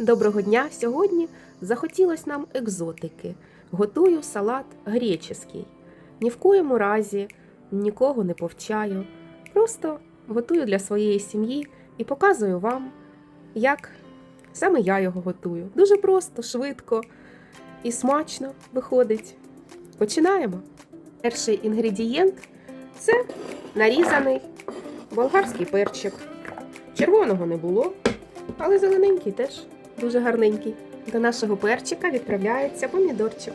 Доброго дня! Сьогодні захотілось нам екзотики. Готую салат греческий. Ні в коєму разі нікого не повчаю. Просто готую для своєї сім'ї і показую вам, як саме я його готую. Дуже просто, швидко і смачно виходить. Починаємо. Перший інгредієнт це нарізаний болгарський перчик. Червоного не було, але зелененький теж дуже гарненький. До нашого перчика відправляється помідорчик,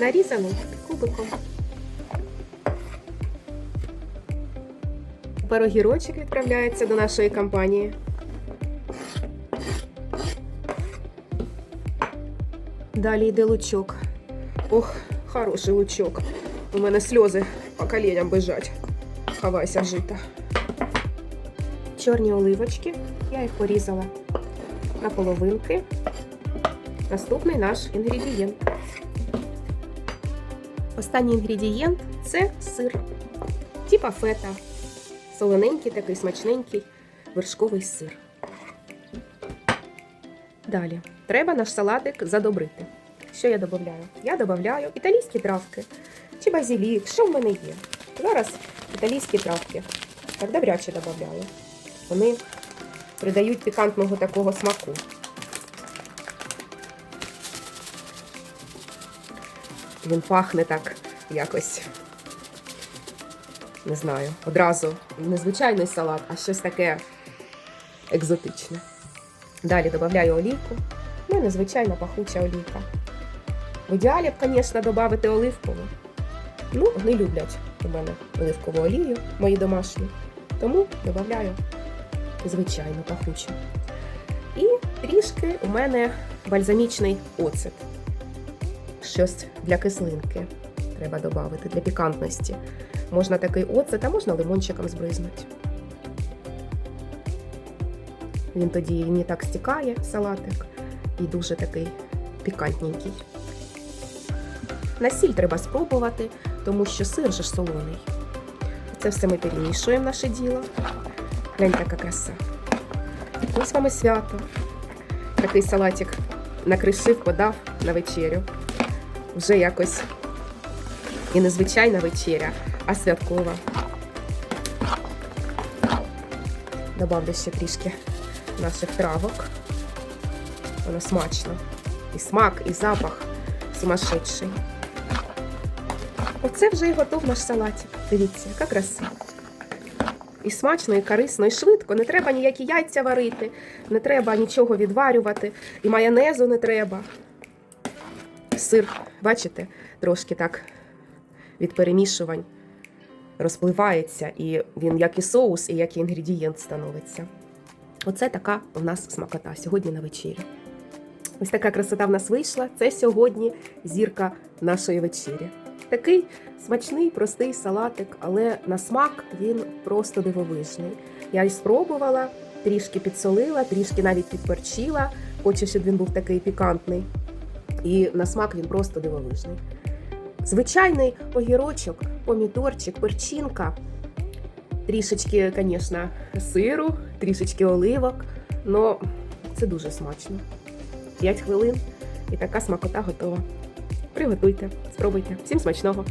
нарізаний кубиком. Парогірочок відправляється до нашої компанії. Далі йде лучок. Ох, хороший лучок. У мене сльози по коленям бежать. Ховайся жита. Чорні оливочки. Я їх порізала на половинки. Наступний наш інгредієнт. Останній інгредієнт це сир. Типа фета. Солоненький, такий смачненький вершковий сир. Далі. Треба наш салатик задобрити. Що я додаю? Я додаю італійські травки чи базилік, що в мене є. Зараз італійські травки. Так добряче додаю. Вони придають пікантного такого смаку. Він пахне так якось, не знаю, одразу незвичайний салат, а щось таке екзотичне. Далі додаю олійку. У мене пахуча олійка. В ідеалі б, звісно, додати оливкову. Ну, не люблять у мене оливкову олію, мої домашні. Тому додаю звичайну пахучу. І трішки у мене бальзамічний оцет. Щось для кислинки треба додати, для пікантності. Можна такий оцет, а можна лимончиком збризнути. Він тоді не так стікає, салатик, і дуже такий пікантненький. На сіль треба спробувати, тому що сир же ж солоний. Це все ми перемішуємо наше діло. Гляньте, яка краса. Ось вам і свято. Такий салатик накришив, подав на вечерю. Вже якось і незвичайна вечеря, а святкова. Добавлю ще трішки наших травок. Воно смачно. І смак, і запах сумасшедший. Оце вже і готов наш салатик. Дивіться, яка краса. І смачно, і корисно, і швидко. Не треба ніякі яйця варити, не треба нічого відварювати, і майонезу не треба. Сир, бачите, трошки так від перемішувань розпливається, і він як і соус, і як і інгредієнт становиться. Оце така у нас смакота сьогодні на вечері. Ось така красота в нас вийшла. Це сьогодні зірка нашої вечері. Такий смачний, простий салатик, але на смак він просто дивовижний. Я й спробувала, трішки підсолила, трішки навіть підперчила. Хочу, щоб він був такий пікантний. І на смак він просто дивовижний. Звичайний огірочок, помідорчик, перчинка, трішечки, звісно, сиру, трішечки оливок. але це дуже смачно. 5 хвилин і така смакота готова. Приготуйте, спробуйте. Всім смачного!